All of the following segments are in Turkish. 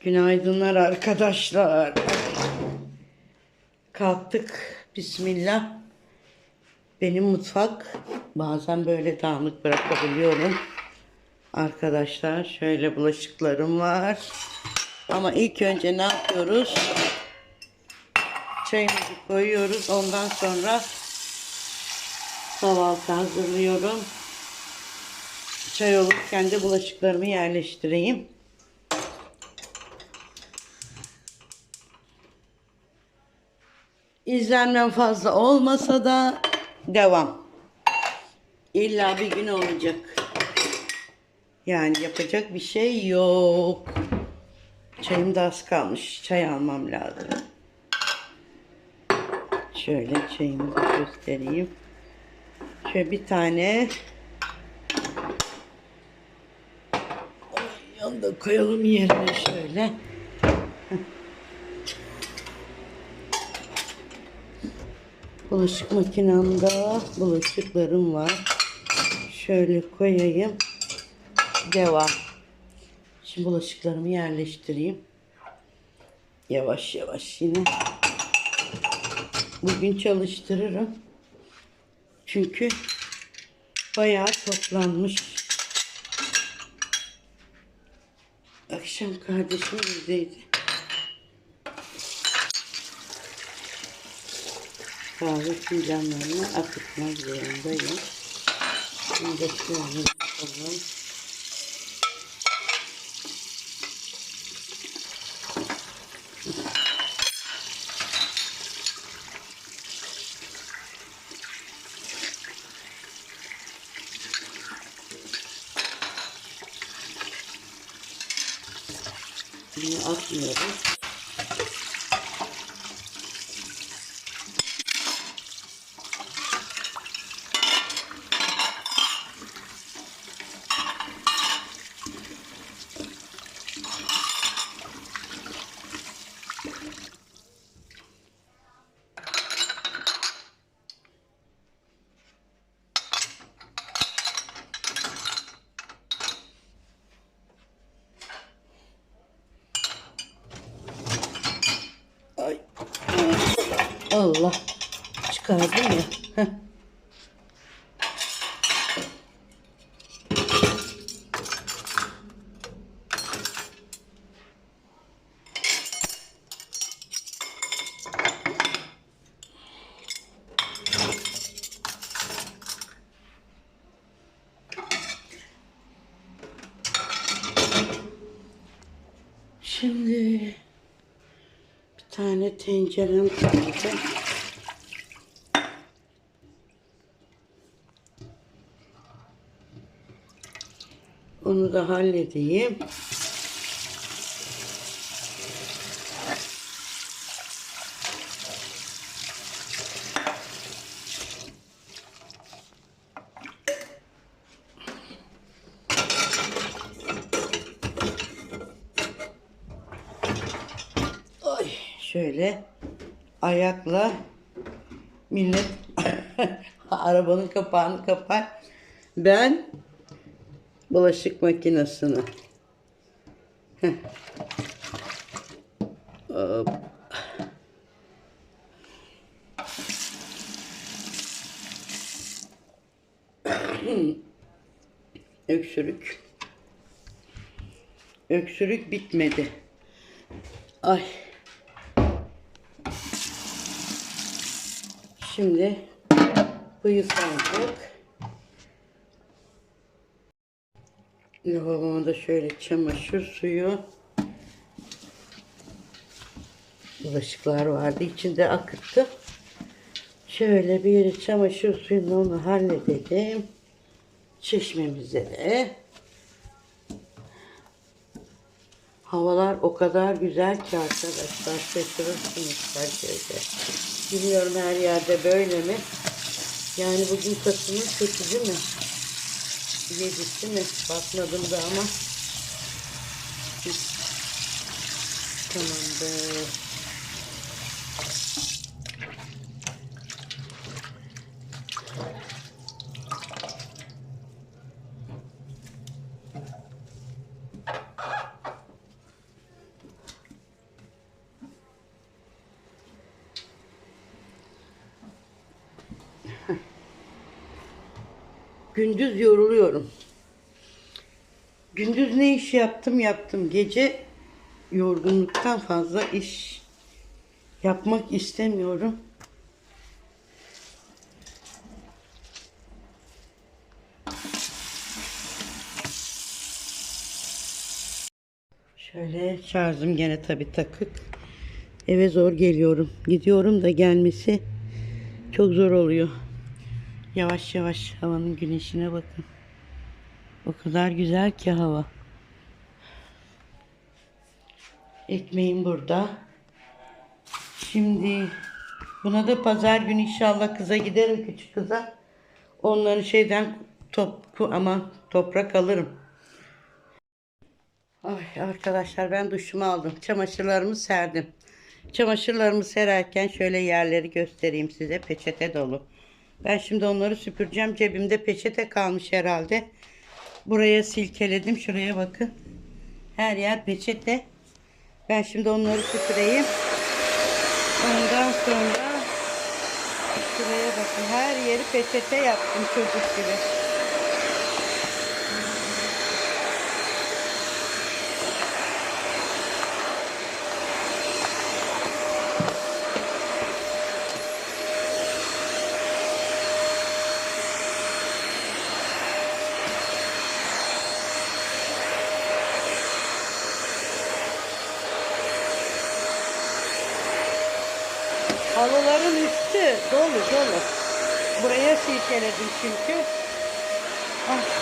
Günaydınlar arkadaşlar. Kalktık. Bismillah. Benim mutfak bazen böyle dağınık bırakabiliyorum. Arkadaşlar şöyle bulaşıklarım var. Ama ilk önce ne yapıyoruz? Çayımızı koyuyoruz. Ondan sonra kahvaltı hazırlıyorum. Çay olurken de bulaşıklarımı yerleştireyim. İzlenmem fazla olmasa da devam. İlla bir gün olacak. Yani yapacak bir şey yok. Çayım da az kalmış. Çay almam lazım. Şöyle çayımı göstereyim. Şöyle bir tane Oy, Onu da koyalım yerine şöyle. Bulaşık makinemde bulaşıklarım var. Şöyle koyayım. Devam. Şimdi bulaşıklarımı yerleştireyim. Yavaş yavaş yine. Bugün çalıştırırım. Çünkü bayağı toplanmış. Akşam kardeşim bizdeydi. Kahve fincanlarını akıtmak zorundayım. Şimdi de şöyle yapalım. Bunu atmıyorum. Ay. Allah. Çıkardım ya. Heh. Şimdi bir tane tencerem kaldı. Onu da halledeyim. Şöyle ayakla millet arabanın kapağını kapar. Ben bulaşık makinesini. Heh. Hop. Öksürük. Öksürük bitmedi. Ay. Şimdi bu yıkanacak. Lavaboma da şöyle çamaşır suyu. Bulaşıklar vardı. içinde akıttı. Şöyle bir yeri çamaşır suyunu onu halledelim. Çeşmemize de. Havalar o kadar güzel ki arkadaşlar şaşırırsınız herkese. Bilmiyorum her yerde böyle mi? Yani bugün Kasım'ın 8'i mi? 7'si mi? Bakmadım da ama. Tamamdır. Gündüz yoruluyorum. Gündüz ne iş yaptım yaptım. Gece yorgunluktan fazla iş yapmak istemiyorum. Şöyle şarjım gene tabi takık. Eve zor geliyorum. Gidiyorum da gelmesi çok zor oluyor. Yavaş yavaş havanın güneşine bakın. O kadar güzel ki hava. Ekmeğim burada. Şimdi buna da pazar günü inşallah kıza giderim küçük kıza. Onların şeyden topu ama toprak alırım. Ay arkadaşlar ben duşumu aldım. Çamaşırlarımı serdim. Çamaşırlarımı sererken şöyle yerleri göstereyim size. Peçete dolu. Ben şimdi onları süpüreceğim. Cebimde peçete kalmış herhalde. Buraya silkeledim. Şuraya bakın. Her yer peçete. Ben şimdi onları süpüreyim. Ondan sonra şuraya bakın. Her yeri peçete yaptım çocuk gibi. Halıların üstü dolu dolu. Buraya silkeledim çünkü. Ah.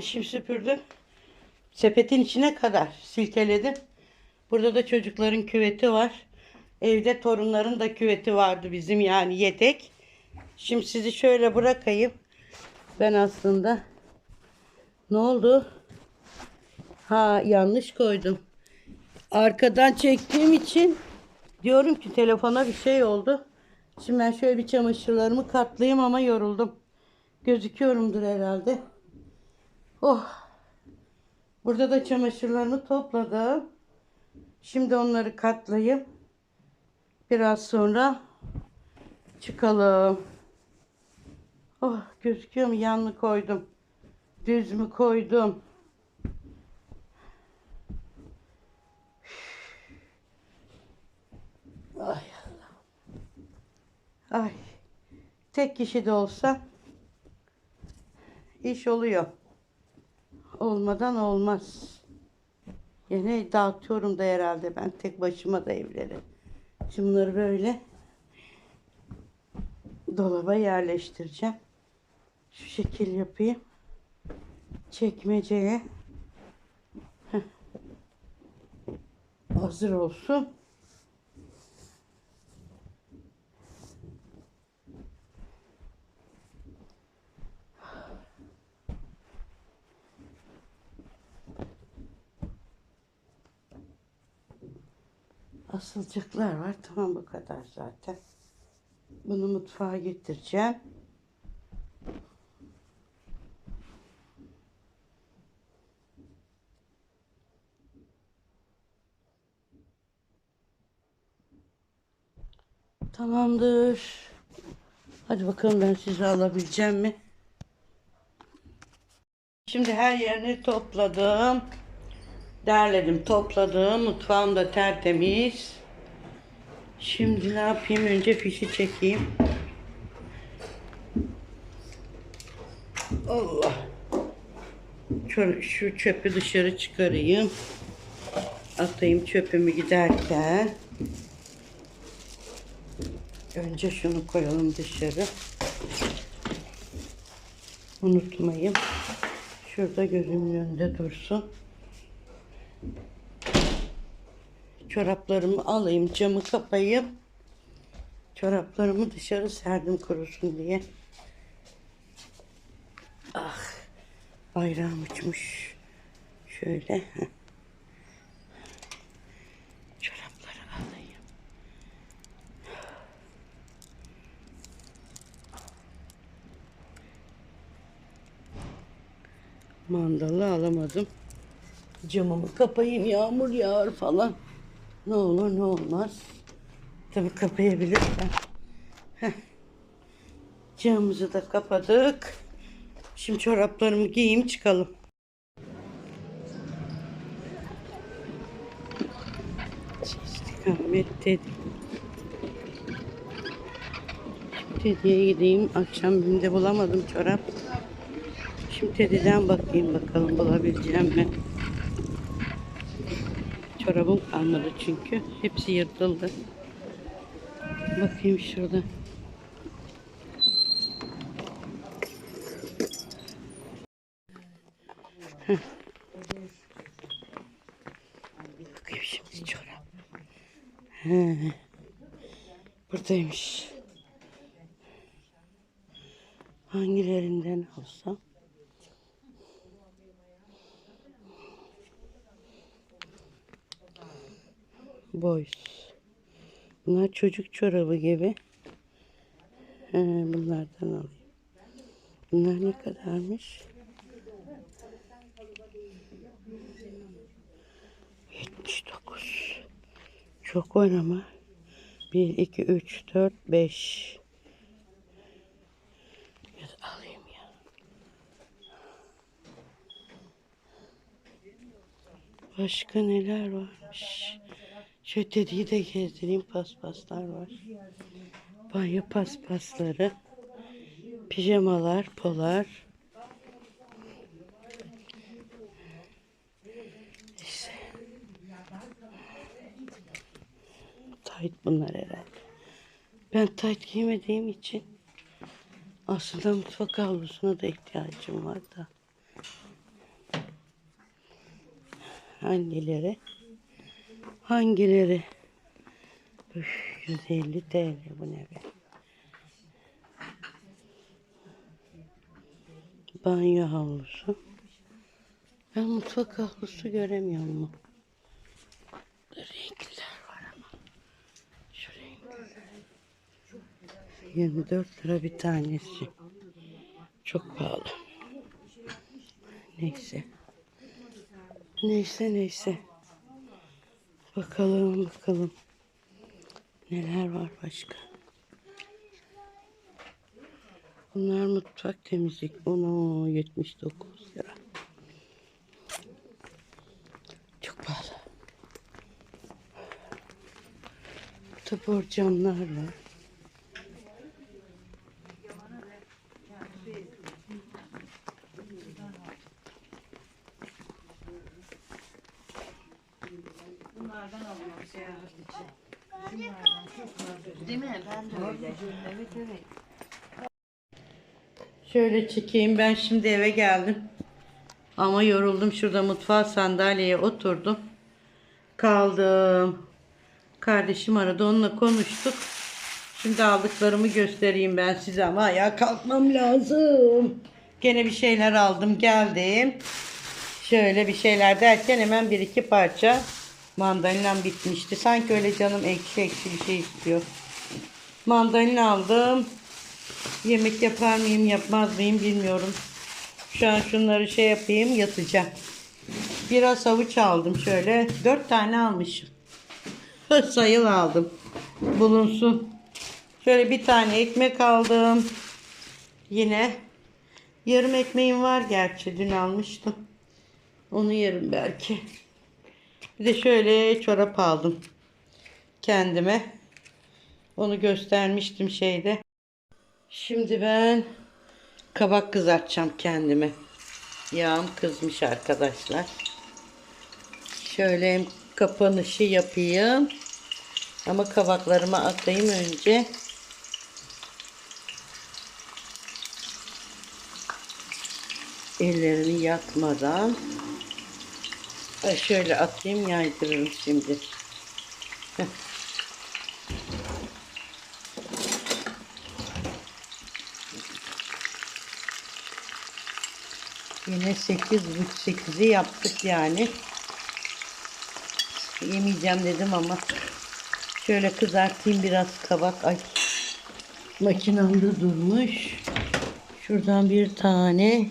Şimdi süpürdüm. Sepetin içine kadar silkeledim. Burada da çocukların küveti var. Evde torunların da küveti vardı bizim yani yedek. Şimdi sizi şöyle bırakayım. Ben aslında ne oldu? Ha yanlış koydum. Arkadan çektiğim için diyorum ki telefona bir şey oldu. Şimdi ben şöyle bir çamaşırlarımı katlayayım ama yoruldum. Gözüküyorumdur herhalde. Oh. Burada da çamaşırlarımı topladım. Şimdi onları katlayayım. Biraz sonra çıkalım. Oh gözüküyor mu? Yan mı koydum? Düz mü koydum? Ay Allah. Ay. Tek kişi de olsa iş oluyor. Olmadan olmaz. Yine dağıtıyorum da herhalde ben tek başıma da evleri. Şimdi bunları böyle dolaba yerleştireceğim. Şu şekil yapayım. Çekmeceye. Heh. Hazır olsun. Asılcıklar var. Tamam bu kadar zaten. Bunu mutfağa getireceğim. Tamamdır. Hadi bakalım ben sizi alabileceğim mi? Şimdi her yerini topladım. Derledim, topladım. Mutfağım da tertemiz. Şimdi ne yapayım? Önce fişi çekeyim. Allah. Şu çöpü dışarı çıkarayım. Atayım çöpümü giderken. Önce şunu koyalım dışarı. Unutmayayım. Şurada gözümün önünde dursun. Çoraplarımı alayım, camı kapayayım. Çoraplarımı dışarı serdim kurusun diye. Ah, bayrağım uçmuş. Şöyle. Çorapları alayım. Mandalı alamadım. Camımı kapayayım yağmur yağar falan. Ne olur ne olmaz. Tabii kapayabilirsem. Heh. Camımızı da kapadık. Şimdi çoraplarımı giyeyim çıkalım. İstikamet dedi. Tediye gideyim. Akşam bimde bulamadım çorap. Şimdi Teddy'den bakayım bakalım bulabileceğim mi? Çorabım kalmadı çünkü. Hepsi yırtıldı. Bakayım şurada. Bakayım şimdi çorap. Buradaymış. Hangilerinden alsam? Boys. Bunlar çocuk çorabı gibi. He, bunlardan alayım. Bunlar ne kadarmış? 79. Çok var ama. 1, 2, 3, 4, 5. Biraz alayım ya. Başka neler varmış? Şu dediği de gezdireyim paspaslar var. Banyo paspasları. Pijamalar, polar. İşte. Tight bunlar herhalde. Ben tight giymediğim için aslında mutfak havlusuna da ihtiyacım var da. Hangileri? Hangileri? Üf, 150 TL bu ne be? Banyo havlusu. Ben mutfak havlusu göremiyorum mu? Renkliler var ama. Şu renkliler. 24 lira bir tanesi. Çok pahalı. Neyse. Neyse neyse. Bakalım bakalım. Neler var başka? Bunlar mutfak temizlik. Onu 79 lira. Çok pahalı. Burada borcamlar var. Değil mi? Ben de öyle. Evet evet. Şöyle çekeyim ben şimdi eve geldim. Ama yoruldum şurada mutfağa sandalyeye oturdum. Kaldım. Kardeşim aradı onunla konuştuk. Şimdi aldıklarımı göstereyim ben size ama ayağa kalkmam lazım. Gene bir şeyler aldım geldim. Şöyle bir şeyler derken hemen bir iki parça mandalinam bitmişti. Sanki öyle canım ekşi ekşi bir şey istiyor. Mandalina aldım. Yemek yapar mıyım yapmaz mıyım bilmiyorum. Şu an şunları şey yapayım yatacağım. Biraz havuç aldım şöyle. Dört tane almışım. Sayılı aldım. Bulunsun. Şöyle bir tane ekmek aldım. Yine yarım ekmeğim var gerçi dün almıştım. Onu yerim belki. Bir de şöyle çorap aldım kendime. Onu göstermiştim şeyde. Şimdi ben kabak kızartacağım kendime. Yağım kızmış arkadaşlar. Şöyle kapanışı yapayım. Ama kabaklarımı atayım önce. Ellerini yakmadan. Ay, Şöyle atayım yaydırırım şimdi. Yine 8 bu 8'i yaptık yani. Yemeyeceğim dedim ama şöyle kızartayım biraz kabak. Ay makinamda durmuş. Şuradan bir tane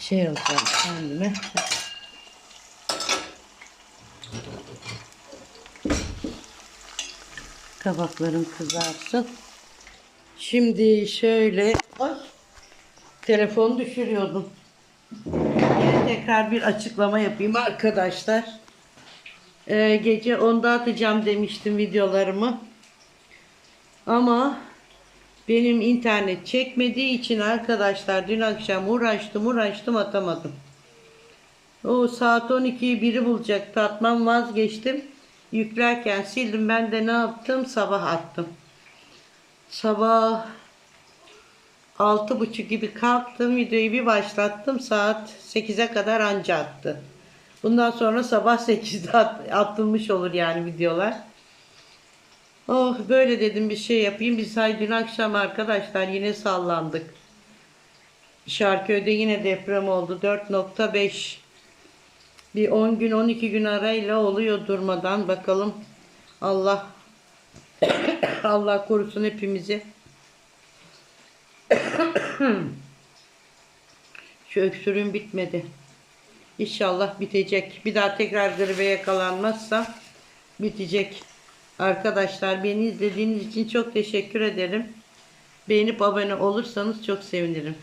şey alacağım kendime. Kabaklarım kızarsın. Şimdi şöyle ay telefonu düşürüyordum. Yine tekrar bir açıklama yapayım arkadaşlar. Ee, gece 10'da atacağım demiştim videolarımı. Ama benim internet çekmediği için arkadaşlar dün akşam uğraştım uğraştım atamadım. O saat 12'yi biri bulacaktı atmam vazgeçtim. Yüklerken sildim ben de ne yaptım sabah attım. Sabah altı buçuk gibi kalktım videoyu bir başlattım saat 8'e kadar anca attı. Bundan sonra sabah 8'de at- atılmış olur yani videolar. Oh böyle dedim bir şey yapayım. Biz hay dün akşam arkadaşlar yine sallandık. Şarköy'de yine deprem oldu. 4.5 bir 10 gün 12 gün arayla oluyor durmadan. Bakalım Allah Allah korusun hepimizi. Şu öksürüğüm bitmedi. İnşallah bitecek. Bir daha tekrar gribe yakalanmazsam bitecek. Arkadaşlar beni izlediğiniz için çok teşekkür ederim. Beğenip abone olursanız çok sevinirim.